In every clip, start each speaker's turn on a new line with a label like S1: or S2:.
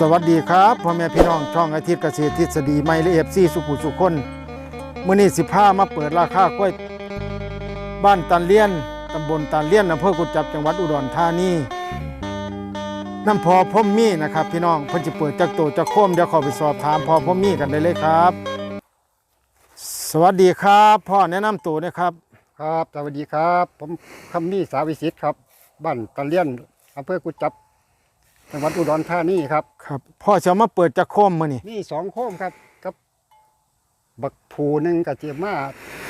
S1: สวัสดีครับพ่อแม่พี่น้องช่องอาทิตย์เกษตรทฤษฎีไม่ละเอียดซีสุขุสุคนมื้อนี้สิพามาเปิดราคากล้วยบ้านตันเลี้ยนตำบลตันเลี้ยนอำเภอกุดจับจังหวัดอุดรธานีน้ำพอพ่อมมีนะครับ พี่น้องเพิ่นสิเปิดจักโตจักโคมเดี๋ยวขอไปสอบถามพอพ่อมมีกันได้เลยครับ สวัสดีครับพ่อแนะนำตัวนะครับ
S2: ครับสวัสดีครับ ผมคำนี้สาวิสิทธ์ครับ บ้านตะเลียนอำเภอกุจจับ จังหวัดอุดรธานีครับ
S1: ครับพ่อจะมาเปิดจักโคมมื้อนี้
S2: มีสองโค้งครับกับ บักผูหนึ่งกับเจียมา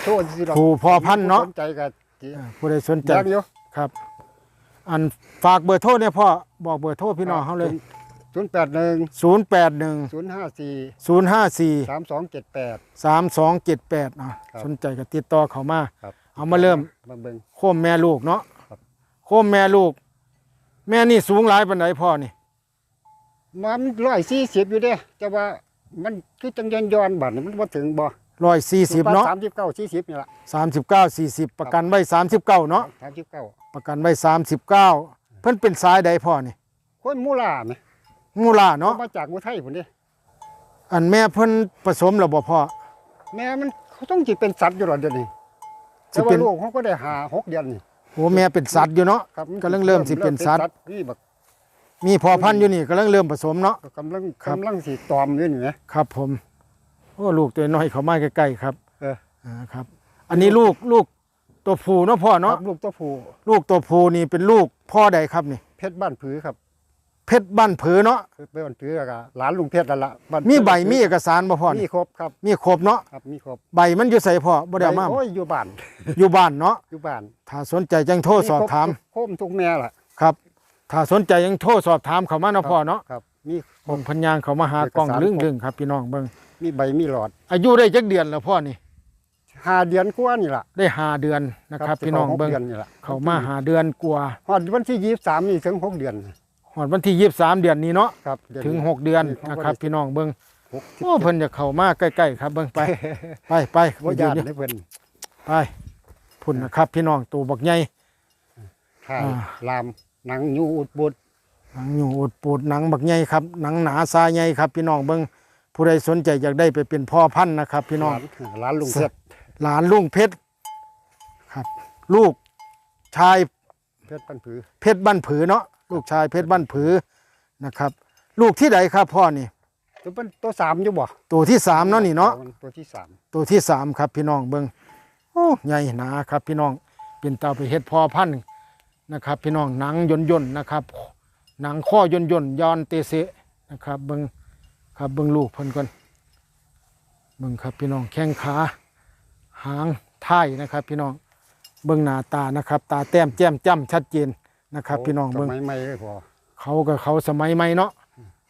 S2: โชว์สิหรอก
S1: ผู้พอพันธุ์เนาะ
S2: สนใจกับเจีย
S1: อ่าผู้ใดสนใจ
S2: ยังอยู่
S1: ครับ อันฝากเบอร์โทรเนี่ยพ่อบอกเบอร์โทรพี่น้องเขาเลย
S2: ศูนย์แปดหนึ่ง
S1: 081
S2: ศูนย์ห้าสี่
S1: 054
S2: สามสองเจ็ดแปด
S1: 3278อะ
S2: ครับ
S1: สนใจก็ติดต่อเขามา
S2: ครับ
S1: เอามาเริ่ม
S2: มาเบิ่ง
S1: โคมแม่ลูกเนาะ
S2: ครับ
S1: โคมแม่ลูก แม่นี่สูงหลายปานใดพ่อนี่
S2: มันร้อยสี่สิบอยู่เด้แต่ว่ามันคือจังยันย้อนบัตรมันมาถึงบ่
S1: 140เนาะ
S2: สามสิบเก้าสี่สิบนี่แหละ
S1: 39 40ประกันไว้39เนาะ
S2: สามสิบเก้า
S1: ประกันไว้39เพิ่นเป็นสายใดพ่อนี่
S2: คนมูลาไหม
S1: งูล่า
S2: เนาะ
S1: เนาะ
S2: มาจากอุทัยผมเด้
S1: อันแม่เพิ่นผสมแล้วบ่พ่อ
S2: แม่มันเขาต้องจิเป็นสัตว์อยู่หรอเดี๋ยวนี้
S1: สิ
S2: แต่
S1: เป็
S2: ว่าน ลูกเขาก็ได้หาหกเดือนนี่
S1: โอ้แม่เป็นสัตว์อยู่เนาะ
S2: ครับ
S1: กำลังเริ่มสิเป็นสัตว์
S2: นี่แบบ
S1: มีพอพันธุ์อยู่นี่กำลังเริ่มผสมเนาะ
S2: กำลัง
S1: ครับ
S2: กำลังสีตอมอยู่นี่ไหม
S1: ครับ ผมโอ้ลูกตัวน้อยเขามาใกล้ๆครับ
S2: เออ
S1: อ่าครับ อันนี้ลูกลูกตัวผู้เนาะพ่อ
S2: ค
S1: เนาะ
S2: รับลูกตัวผู้
S1: ลูกตัวผู้นี่เป็นลูกพ่อใดครับนี่
S2: เพชรบ้านผือครับ
S1: เพชรบ้านผือเนาะ
S2: คือเป็นบ้านผือแล้วก็หลานลุงเพชรนั่นละบ้าน
S1: มีใบ
S2: ผือ
S1: มีเอกสารบ่พ่อ
S2: มี
S1: นี่
S2: ครบครับ
S1: มีครบเนาะ
S2: ครับมีครบ
S1: ใบมันอยู่ใส่พ่อบ่ได้เอามา
S2: โอ้ยอยู่บ้าน
S1: อยู่บ้านเนาะ
S2: อยู่บ้าน
S1: ถ้าสนใจจังโทรสอบถาม
S2: ครโคมทุกแม่ล่ะ
S1: ครับ ถ้าสนใจยังโทรสอบถามเขามาเนาะพ่อเนาะ
S2: ครับมีคร
S1: บ่
S2: บ
S1: งพันยางเขามาหากล้อง
S2: เอกสาร
S1: ลึงลึงครับพี่น้องเบิ่ง
S2: มีใบมีหลอด
S1: อายุได้จักเดือนแล้วพ่อนี่
S2: ห้าเดือนกว่านี่ล่ะ
S1: ได้ห้าเดือนนะครับ พี่น้อง
S2: สิข้าหก
S1: เบิ่ง
S2: ดือนนี่ล่ะ
S1: เขามาหาเดือนกว่า
S2: ฮอดวันที่ยี่สิบสามนี่ถึงหกเดือน
S1: หอดวันที่ยี่สามเดือนนี้เนาะ
S2: ครับเดือน
S1: ถึง
S2: นี้
S1: หกเดือน
S2: นี่เขา
S1: นะ
S2: ก็
S1: ครับ
S2: ได้
S1: พี่น้องเบิ้ง
S2: หกสิบ
S1: โอ้เพิ่นจะเข้ามาใกล้ๆครับเบิ้งไปไปไป
S2: ว่า
S1: ยื
S2: ญานติ
S1: อยู่
S2: ได้เพิ่น
S1: ไปพุ่นนะครับ พี่น้องตัวบักใหญ่
S2: ถ่าย
S1: อ่า
S2: ลามหนังยูอุดบุด
S1: หนังอยู่อุดปูดหนังบักใหญ่ครับหนังหนาซาใหญ่ครับ พี่น้องเบิ้งผู้ใดสนใจอยากได้ไปเป็นพ่อพันธุ์นะครับ พี่น้อง
S2: หลานลุงเพชร
S1: หลานลุงเพชรครับ ลูกชาย
S2: เพชรปันผือ
S1: เพชรบ้านผือเนาะ ลูกชายเพชรบ้านผือนะครับ ลูกที่ใดครับพ่อนี่
S2: ตัวเป็นตัวสามอยู่บ่
S1: ตัวที่สามเนาะนี่เนาะ
S2: ตัวที่สาม
S1: ตัวที่สามครับพี่น้องเบิงโอ้ใหญ่หนาครับ พี่น้องเป็นเตาไปเฮ็ดพอพันธุ์นะครับ พี่น้องหนังยนยนๆนะครับ หนังข้อยนยนๆย้อนเตเสะนะครับเบิงครับเบิงลูกเพิ่นก่อนเบิงครับพี่น้องแข้งขาหางท้ายนะครับ พี่น้องเบิงหน้าตานะครับ ตาแต้มแจ่มจ้ำชัดเจน นะครับพี่น้องเบิง
S2: สมัยใหม่เลยพอ
S1: เขากับเขาสมัยใหม่เนาะ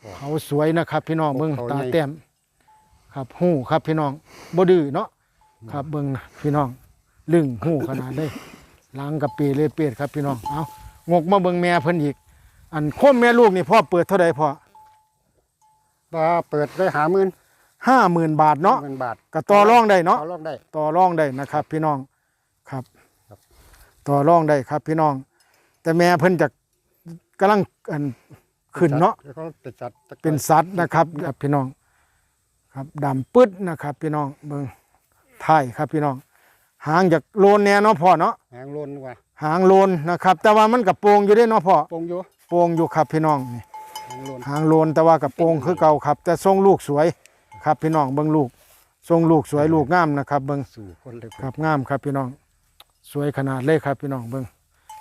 S2: ครับ
S1: เขาสวยนะครับ พี่น้องเบิ้ง
S2: เขา
S1: ตา
S2: ใหญ่
S1: แต้มครับหู้ครับพี่น้องบ่ดื้อเนาะครับเบิ้งพี่น้องลึงหู้ขนาดเลยล้างกับปีเลยเปียดครับพี่น้องเอางกมาเบิ้งแม่เพิ่นอีก อันโคมแม่ลูกนี่พ่อเปิดเท่าใดพ่อ
S2: ว่าเปิดได้หาหมื่น
S1: ห้าหมื่นบาทเนาะ
S2: หมื่นบาท
S1: ก็ต่อรองได้เนาะ
S2: ต่อรองได้
S1: ต่อรองได้นะครับ พี่น้องครับ
S2: ครับ
S1: ต่อรองได้ครับพี่น้อง แต่แม่เพิ่นจะกำลังอันขึ้นเนาะ
S2: แล้วก็เป็นสัตว์
S1: เป็นสัตว์นะครับครับพี่น้อง ครับดำปึ๊ดนะครับ พี่น้องเบิ่งท้ายครับพี่น้องหางจากโลนแน่เนาะพ่อเนาะ
S2: หางโลนว่า
S1: หางโลนนะครับ แต่ว่ามันกับโปรงอยู่ได้เนาะพ่อ
S2: ปงอยู่
S1: โปรงอยู่ครับพี่น้องนี่
S2: หางโลน
S1: หางโลนแต่ว่ากับโปรงคือเก่าครับ แต่ทรงลูกสวยครับพี่น้องเบิ่งลูก ทรงลูกสวยลูกงามนะครับ เบิ่ง
S2: สู่คนเลย
S1: ครับงามครับพี่น้อง สวยขนาดเลยครับพี่น้องเบิ่ง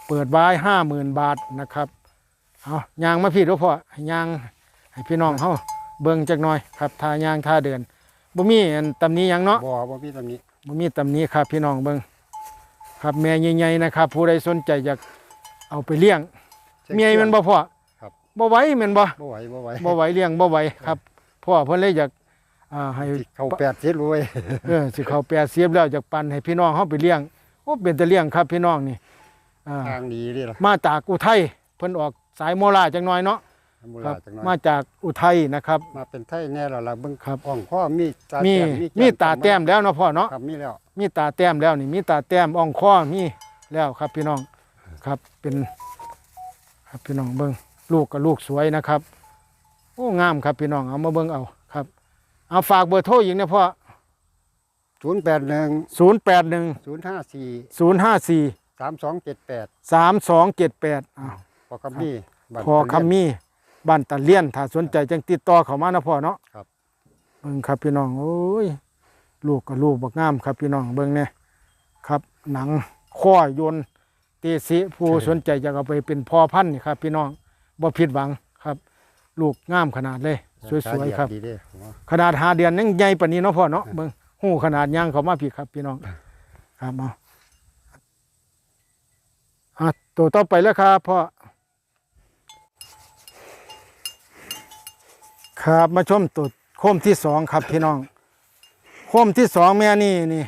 S1: เปิดไว้ห้าหมื่นบาทนะครับเอายางมาพี่ด้วยพ่อให้ยางให้พี่น้องเขาเบิ่งจักหน่อยครับทายางท่าเดินบ่มีอันตำหนี้ยังเนาะ
S2: บ่บ่มีตรงนี้
S1: บ่มีตำหนี้ครับพี่น้องเบิ่งครับแม่ใหญ่ๆนะครับ ผู้ใดสนใจอยากเอาไปเลี้ยงเมียมันบ่พ่อ
S2: ครับ
S1: บ่ไหวแม่นบ่
S2: บ่ไหวบ่ไหว
S1: บ่ไหวเลี้ยงบ่ไหวครับพ่อเพิ่นเลยอยากอ่าให้
S2: ที่เขาแปดเจ็ดรวย
S1: เออสิเขาแปรเสียบแล้วจากปันให้พี่น้องเขาไปเลี้ยงโอ้เป็นแต่เลี้ยงครับพี่น้องนี่
S2: ทางหนีนี่ล่ะ
S1: มาจากอุทัยเพิ่นออกสายโมลาจังน้อยเนาะครับมาจากอุทัยนะครับ
S2: มาเป็นไทยแน่ล่ะล่ะเบิ่ง
S1: ครับ
S2: อองข้อมีตา
S1: มี
S2: แต้ม
S1: มีตาแต้มแล้วเนาะพ่อเนาะ
S2: มีแล้ว
S1: มีตาแต้มแล้วนี่มีตาแต้มอองคอมีแล้วครับพี่น้องครับเป็นครับพี่น้องเบิ้งลูกกับลูกสวยนะครับโอ้งามครับพี่น้องเอามาเบิ้งเอาครับ เอาฝากเบอร์โทรอีกนะพ่อ
S2: ศูนย์แปดหนึ่ง
S1: ศูนย์แปดหนึ่ง
S2: ศูนย์ห้าสี่
S1: ศูนย์ห้าสี่
S2: สี่
S1: ศูนย์ห้าสี่
S2: สามสองเจ็ดแปด
S1: สามสองเจ็ดแปด
S2: พอคำนี้บ้าน
S1: พอคำมีบ้านตะเลียนถ้าสนใจจังติดต่อเขามานะพ่อเนาะ
S2: ครับ
S1: เบิ่งครับพี่น้องโอ้ยลูกกับลูกบักงามครับพี่น้องเบิ่งเนี่ยครับ หนังข้อโยนเตสิผู้สนใจจะเอาไปเป็นพ่อพันธุ์นี่ครับ พี่น้องบ่ผิดหวังครับ ลูกงามขนาดเลย สวยๆครับ
S2: ดีเด้อผมว่า
S1: ขนาดหาเดือนยังใหญ่ปานนี้เนาะพ่อเนาะเบิ่งหูขนาดย่างเขามาพี่ครับพี่น้อง ครับเอา อะตัวต่อไปแล้วครับพ่อครับมาชมตัวโคมที่สองครับพี่น้อง โคมที่สองแม่นี่นี่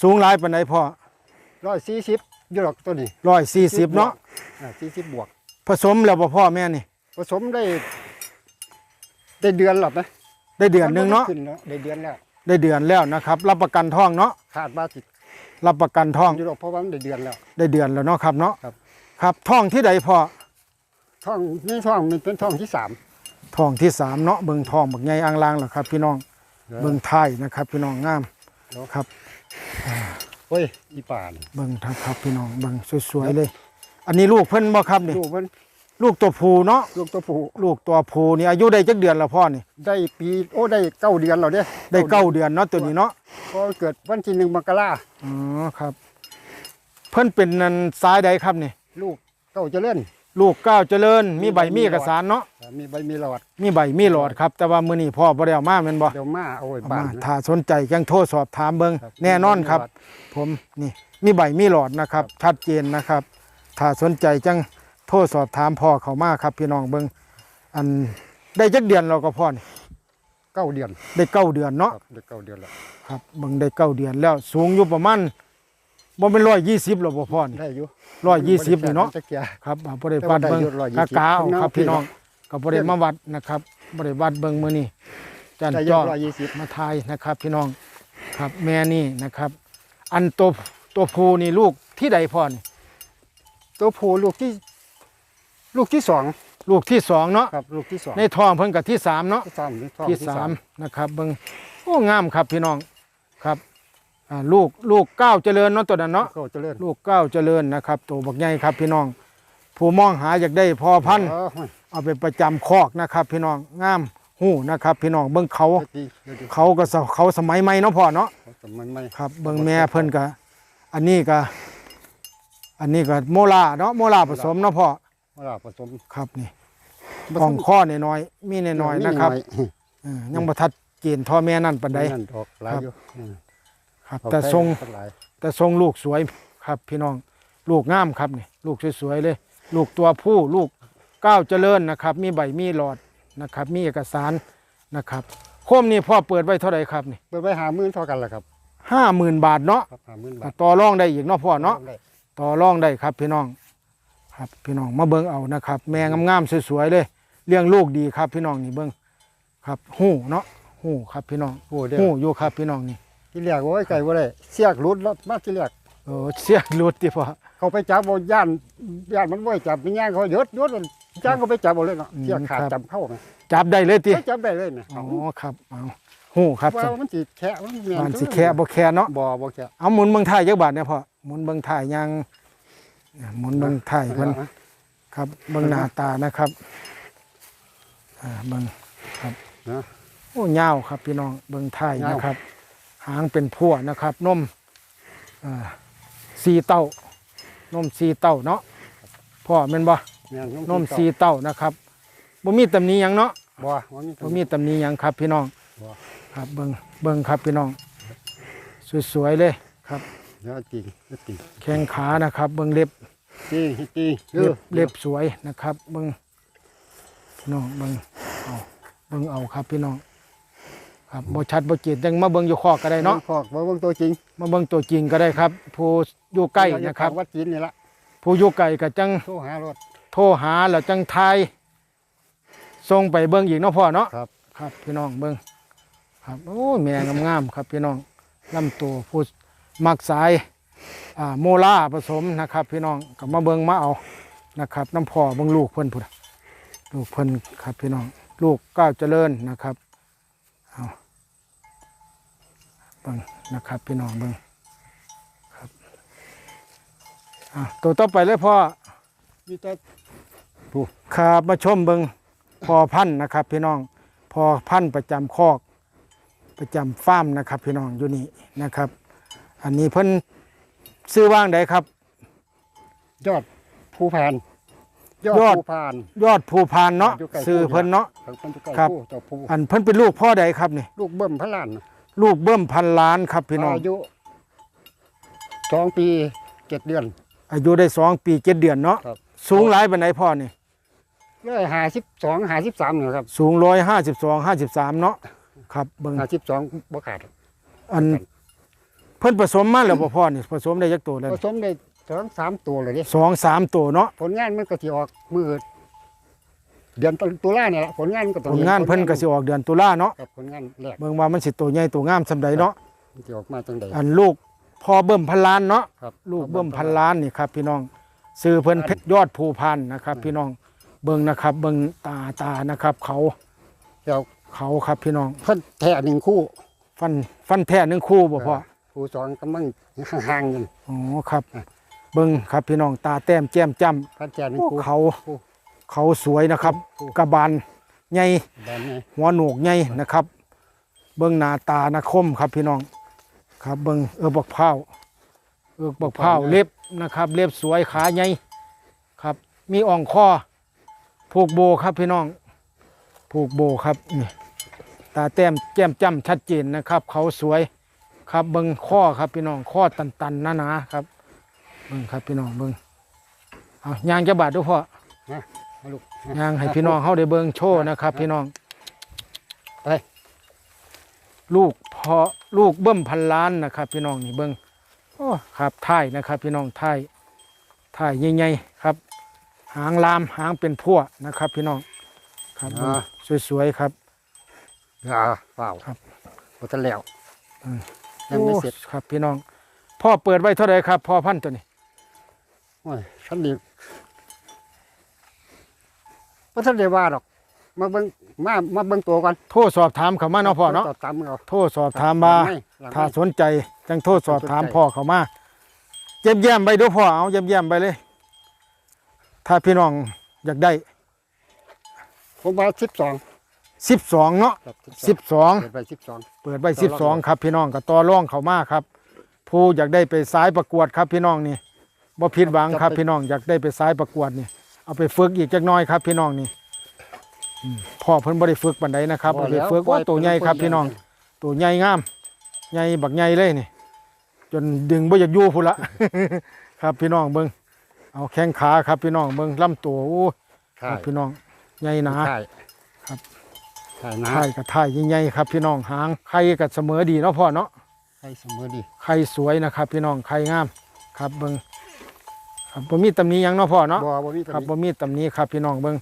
S1: สูงหลายปานใดพ่อ
S2: ร้อยสี่สิบยูโรตัวนี้
S1: ร้อยสี่สิบเนาะ
S2: สี่สิบบวก
S1: ผสมแล้วบ่พ่อแม่นี่
S2: ผสมได้ ได้เดือนหรอไหม
S1: ได้เดือนหนึ่งเนาะ
S2: ขึ้แล้วได้เดือนแล้ว
S1: ได้เดือนแล้วนะครับ รับประกันท้องเนาะ
S2: ขาดมาติด
S1: รับประกันท้อง
S2: ยูโรเพราะว่ามันได้เดือนแล้ว
S1: ได้เดือนแล้วเนาะครับเนาะ
S2: ครับ
S1: ครับท้องที่ใดพ่อ
S2: ท้องนี่ท้องมันเป็นท้องที่สาม
S1: ท้องที่สามเนาะเบิ่งท้องบักใหญ่อ่างลางแล้วครับ พี่น้องเบิ่งท้ายนะครับ พี่น้องงามครับ
S2: เฮ้ยอีป่าน
S1: เบิ่งทัครับพี่น้องเบิ่งสวยๆเลย อันนี้ลูกเพิ่นบ่ครับนี่
S2: ลูกมัน
S1: ลูกตัวผู้เนาะ
S2: ลูกตัวผู้
S1: ลูกตัวผู้นี่อายุได้จักเดือนแล้วพ่อนี่
S2: ได้ปีโอ้ได้เก้าเดือนแล้วเด้
S1: ได้เก้าเดือนเนาะตัวนี้เนาะ
S2: พอเกิดวันที่หนึ่งมกรา
S1: อ๋อครับ เพิ่นเป็นนันสายใดครับนี่
S2: ลูกเก้าเจะเล่น
S1: ลูกก้าวเจริญ มีใบ
S2: มี
S1: มี
S2: ใบ
S1: เอกสารเนาะ
S2: มีใบมีหลอด
S1: มีใบมีหลอดครับ แต่ว่ามื้อนี้พ่อบ่ได้เอามาแม่นบ่
S2: เดี๋ยวมาเอาไว้
S1: เอา
S2: บ้าน
S1: มา
S2: นะ
S1: ถ้าสนใจยังโทรสอบถามเบิ่ง
S2: ครับ
S1: แน่นอนครับ
S2: มีหลอด
S1: ผมนี่มีใบมีหลอดนะครับ ชัดเจนนะครับ ถ้าสนใจจัง โทรสอบถามพ่อเขามาครับ พี่น้องเบิงอันได้จักเดือนเราก็พ่อนี่
S2: เก้าเดือน
S1: ได้เก้าเดือนเนาะ
S2: ครับได้เก้าเดือนแล้ว
S1: ครับเบิงได้เก้าเดือนแล้วสูงอยู่ประมาณบ่เป็นร้อยยี่สิบหรอกบ่พ่อนี่
S2: ได้อยู่
S1: ร้อยยี่สิบนี่เนาะ
S2: จักเกีย
S1: ครับอ่าบ่ได้วัดเบิง
S2: แต่ว่าได้อยู่120
S1: กากาเอาครับ
S2: พี่
S1: พี่
S2: น้
S1: น้
S2: อ
S1: องงก็บ่ได้มาวัดนะครับบ่ได้วัดเบิงมื้อนี้จัน
S2: ได้ย
S1: จ้
S2: อ
S1: อ
S2: ดร้อยยี่สิบ
S1: มาทายนะครับ พี่น้องครับแม่นี่นะครับ อันตัวตัวผู้นี่ลูกที่ใดพ่อนี่
S2: ตัวผู้ลูกที่ ลูกที่สอง
S1: ลูกที่สองเนาะ
S2: ครับลูกที่สอง
S1: ในท้องเพิ่นกับที่สามเนาะ
S2: ที่สามนี่ท้อง
S1: ที่สามนะครับเบิ่งโอ้งามครับพี่น้องครับอ่าลูกลูกเก้าวเจริญเนาะตัวนั้นเนาะ
S2: เขาเจะเล่น
S1: ลูกเก้าวเจริญนะครับตัวบักใหญ่ครับพี่น้อง ผู้มองหาอยากได้พอพันธุ์
S2: เออห้ย
S1: เอาไปประจำคอกนะครับ พี่น้องงามหูนะครับ พี่น้องเบิ่งเขา
S2: เดี๋ยวดีเดี๋ยวดี
S1: เขาก็สเขาสมัยใหม่เนาะพ่อเนาะ
S2: แต่มันไม่
S1: ครับเบิ่งแม่เพิ่นก็อันนี้ก็อันนี้ก็โมลาเนาะโมลาผสมเนาะพ่อ
S2: เวลาผสม
S1: ครับนี่อ่องข้อน้อยๆมีน้อยๆนะครับ
S2: มี
S1: เออยังบ่ทัดเกณฑ์ท่อแม่นั่นปาน
S2: น้
S1: ใด
S2: อยนั่นออกหลายอยู่อืม
S1: ครับ
S2: ออก
S1: แต่ทรง
S2: ได้หลาย
S1: แต่ทรงลูกสวยครับ พี่น้องลูกงามครับนี่ลูกสวยๆเลย ลูกตัวผู้ลูกก้าวเจริญนะครับ มีใบมีหลอดนะครับ มีเอกสารนะครับโคมนี่พ่อเปิดไว้เท่าไหร่ครับนี่
S2: เปิดไว้หามื่นเท่ากันแหละครับ
S1: ห้าหมื่นบาทเนาะ
S2: ครับหามื่นบาท
S1: ต่อรองได้อีกเนาะพ่อเนาะ
S2: ได้
S1: ต่อรองได้ครับพี่น้อง ครับพี่น้องมาเบิ่งเอานะครับ แม่งามๆสวยๆเลยเลี้ยงลูกดีครับ พี่น้องนี่เบิ่งครับหูเนาะหูครับพี่น้อง
S2: โอ้เด้อ
S1: หูอยู่ครับพี่น้องนี่
S2: ที่เรียกว่าไก่ว่าได้เสียกรุดแล้วมาที่เรียก
S1: เออเสียหลุดที่พ่อ
S2: เขาไปจับเอาย่านย่านมันไม่จับเป็นย่างเขายศยศมันจ้างก็ไปจับเอาเลยเนาะ
S1: อืม
S2: เสียกขาด
S1: ครับ
S2: จับเข้าไหม
S1: จับได้เลยติ
S2: ไม่จับได้เลยนะ
S1: อ๋อครับเอาหูครับ
S2: ว่ามันสิแค่มันแม่
S1: มันสิแค่บ่แค่เนาะ
S2: บ่บ่แค่
S1: เอาหมุนเบิ่งถ่ายจักบาทเนี่ยพ่อหมุนเบิ่งถ่ายยัง หมุนเบิ่งถ่ายเพิ่นครับเบิ่งหน้าตานะครับอ่าเบิ่งครับ
S2: นะ
S1: โอ้ยาวครับพี่น้องเบิ่งถ่ายนะครับ หางเป็นพั่วนะครับนมอ่าสีเต้านมสีเต้าเนาะพ่อแม่นบ่
S2: แม่น
S1: นมสีเต้านะครับบ่มีตำหนิหยังเนาะ
S2: บ่บ่มี
S1: บ่มีตำหนิหยังครับ พี่น้อง
S2: บ่
S1: ครับเบิ่งเบิ่งครับพี่น้อง สวยๆเลยครับ
S2: เดี๋ยวจริงเดี๋ยวจริง
S1: แข้งขานะครับเบิ่งเล็บ
S2: จริงจริงเอ
S1: เล็
S2: อบ
S1: เล็บสวยนะครับ เบิ่งพี่น้องเบิ่งเอาเบิ่งเอาครับพี่น้อง ครับบ่ชัดบ่เจนจังมาเบิ่งอยู่คอกก็ได้เนาะ
S2: พอกบ่เบิ่งตัวจริง
S1: มาเบิ่งตัวจริงก็ได้ครับ ผู้อยู่ใกล้นะครับ
S2: วัดจีนนี่ละ
S1: ผู้อยู่ไกลก็จัง
S2: โทรหารถ
S1: โทรหาแล้วจังทายส่งไปเบิ่งอีกเนาะพ่อเนาะ
S2: ครับ
S1: ครับ พี่น้องเบิ่งครับโอ้ยแม่งามๆครับพี่น้องลำตัวผู้ มักสายอ่าโมลาผสมนะครับ พี่น้องก็มาเบิ่งมาเอานะครับ น้ำพ่อเบิ่งลูกเพิ่นพุ่นลูกเพิ่นครับพี่น้อง ลูกก้าวเจริญนะครับเอาเบิ่งนะครับพี่น้องเบิ่งครับอะตัวต่อไปเลยพ่อ
S2: มีแต่
S1: ครับมาชมเบิงพอพันธุ์นะครับ พี่น้องพอพันธุ์ประจำคอก ประจำฟาร์มนะครับ พี่น้องอยู่นี่นะครับ อันนี้เพิ่นซื้อว่างใดครับ
S2: ยอดภูพานยอด
S1: ยอด
S2: ภูพาน
S1: ยอดภูพานเนาะ
S2: อยู่ใกล้
S1: ซื้อเพิ่นเนาะ
S2: ครับเพิ่นอยู่ใกล้
S1: ครับ
S2: ภูเจ้าภู
S1: อันเพิ่นเป็นลูกพ่อใดครับนี่
S2: ลูกเบิ่มพระลานน่ะ
S1: ลูกเบิ้มพันล้านครับพี่น้อง
S2: อายุสองปีเจ็ดเดือน
S1: อายุได้สองปีเจ็ดเดือนเนาะ
S2: ครับ
S1: สูงหลายปานใดพ่อนี่
S2: เลยหาสิบสองหาสิบสามเนี่ยครับ
S1: สูงร้อยห้าสิบสองห้าสิบสามเนาะครับเบิ่ง
S2: หาสิบสองบ่ขาด
S1: อัน เพิ่นผสมมาแล้วบ่พ่อนี่ผสมได้ยักตัวแล้ว
S2: ผสมได้สองสามตัวเลยดิ
S1: สองสามตัวเนาะ
S2: ผลงานมันก็สิออกมือเดือนตุลาเนี่ยแหละผลงานมันก็ต้อง
S1: ผลงานเพิ่นก็สิออกเดือนตุลาเนาะ
S2: ครับผลงานแรก
S1: เบิ่งว่ามันสิตัวใหญ่ตัวงามสำใดเนาะ
S2: มันสิออกมาจังใด
S1: อันลูกพ่อเบิ่มพันล้านเนาะ
S2: ครับ
S1: ลูกเบิ่มพันล้านนี่ครับพี่น้องซื้อเพิ่นเพชรยอดภูพันธุ์นะครับ พี่น้องเบิ่งนะครับ เบิ่งตาตานะครับ เขา
S2: แล้ว
S1: เขาครับพี่น้อง
S2: เพิ่นแท้หนึ่งคู่
S1: ฟันฟันแท้หนึ่งคู่บ่พ่อ
S2: คู่สองกำลังห่างๆกัน
S1: อ๋อครับ เบิ่งครับพี่น้องตาแต้มแจ่มจ้ำ
S2: พันแท้หนึ่ง
S1: โอ้
S2: คู่
S1: เขา
S2: คู่
S1: เขาสวยนะครับ
S2: คู่
S1: กระบาลใหญ่
S2: แบบนี้
S1: หัวโหนกใหญ่นะครับ เบิ่งหน้าตานะคมครับพี่น้องครับเบิ่งเออบักพร้าวเออบักพร้าวเล็บนะครับ เล็บสวยขาใหญ่ครับ มีอ่องคอผูกโบครับพี่น้องผูกโบครับนี่ตาแต้มแก้มจ้ำชัดเจนนะครับ เขาสวย ครับเบิ่งข้อครับพี่น้องข้อตันๆหนาๆครับเบิ่งครับพี่น้องเบิ่งเอายางจะบาดดูพ่อ
S2: มาลูก
S1: ยางให้พี่น้องเขาได้เบิ่งโชว์นะครับ พี่น้อง
S2: ไป
S1: ลูกพอลูกเบิ้มพันล้านนะครับ พี่น้องนี่เบิ้งโอ้ครับท้ายนะครับ พี่น้องท้ายท้ายใหญ่ๆครับ หางลามหางเป็นพั่วนะครับ พี่น้องครับเบิ่งสวยๆครับ
S2: อ่าเปล่า
S1: ครับ
S2: บ่ทันแล้ว
S1: อืม
S2: ยังไม่
S1: โอ้
S2: เสร็จ
S1: ครับ พี่น้อง พ่อเปิดไว้เท่าไหร่ครับพ่อพันธุ์ตัวนี้
S2: โอ้ยฉันนี่บ่ทันได้ว่าหรอก มาเบิ่งมามาเบิ่งตัวก่อน
S1: โทรสอบถามเขามาเนาะพ่อเนาะ
S2: ตามเอา
S1: โทรสอบถามมา
S2: หลังไหลังไถ้า
S1: สนใจจังโทรสอบถาม
S2: สนใจ
S1: พ่อเขามาเยี่ยมเยี่ยมๆไปดูพ่อเอาเยี่ยมเยี่ยมๆไปเลย ถ้าพี่น้องอยากได้
S2: ผมว่าสิบสอง
S1: สิบสองเนาะ
S2: ครับ
S1: สิบสอง
S2: เปิดไปสิบสอง
S1: เปิดไป
S2: ต่
S1: สิ
S2: อบร
S1: ส
S2: อ
S1: อง
S2: ง
S1: ครับพี่น้องกับต่อร่องเขามาครับ ผู้อยากได้ไปสายประกวดครับพี่น้องนี่บ่ผิดหวังครับพี่น้องอยากได้ไปสายประกวดนี่เอาไปฝึกอีกจักหน้อยครับพี่น้องนี่อืมพ่อเพิ่นบ่ได้ฝึกปานใดนะครับเอาไปฝึกว่าตัวใหญ่ครับพี่น้อง ตัวใหญ่งามใหญ่บักใหญ่เลยนี่ จนดึงบ่อยากอยู่พุ่นละครับพี่น้องเบิ่งเอาแข้งขาครับพี่น้องเบิ่งลำตัวโอ้
S2: ใช่
S1: ครับพี่น้องใหญ่หนา
S2: ใช่
S1: ครับ
S2: ใช่นะ
S1: ไข่กับไข่ใหญ่ๆครับ พี่น้องหางไข่กับเสมอดีเนาะพ่อเนาะ
S2: ใช่เสมอดี
S1: ไข่สวยนะครับ พี่น้องไข่งามครับเบิ่งครับบ่มีตำหนิหยังเนาะพ่อเนาะ
S2: บ่บ่มี
S1: ครับ
S2: ตัว
S1: บ่
S2: นี้
S1: มีตำหนิครับ พี่น้องเบิ่ง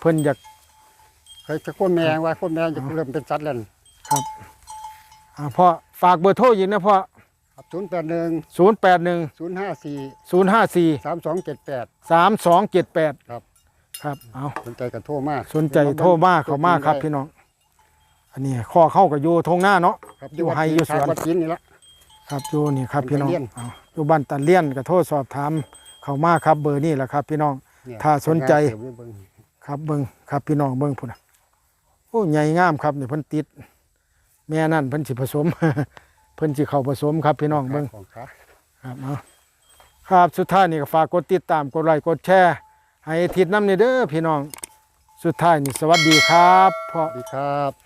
S1: เพิ่นอยาก
S2: เคยจะโคนแมงว่าโคนแมงจะเริ่มเป็นสัตว์แล้วนี่
S1: อ่าพ่อฝากเบอร์โทรอีกนะพ่อ
S2: ครับศูนย์แปดหนึ่ง
S1: 081
S2: ศูนย์ห้าสี่
S1: 054
S2: สามสองเจ็ดแปด
S1: 3278
S2: ครับ
S1: ครับเอา
S2: สนใจกันโทรมา
S1: สนใจโทรมาเข้ามาครับ พี่น้อง อันนี้ข้อเข้ากับอยู่ทงหน้าเนาะ
S2: ครับ
S1: อยู่ไฮอยู่สวน
S2: วัดจีนนี่ละ
S1: ครับอยู่นี่ครับ
S2: บ้าน
S1: พี่น้อง
S2: ตะเลี่ยน
S1: เอาอยู่บ้านตะเลี่ยนก็โทรสอบถามเข้ามาครับเบอร์นี่แหละครับ พี่น้อง
S2: เนี่ย
S1: ถ้าสนใจ
S2: เก็บไว้เบิ่ง
S1: ครับเบิ้งครับพี่น้องเบิ้งพุ่นน่ะโอ้ใหญ่งามครับนี่เพิ่นติด แม่นั่นเพิ่นสิผสมเพิ่นสิเข้าผสมครับพี่น้องเบิ้ง
S2: ของขา
S1: ครับเอาครับสุดท้ายนี่ก็ฝากกดติดตามกดไลค์กดแชร์ ให้ทิศน้ำนี่เด้อพี่น้อง สุดท้ายนี่สวัสดีครับพ่อ
S2: สวัสดีครับ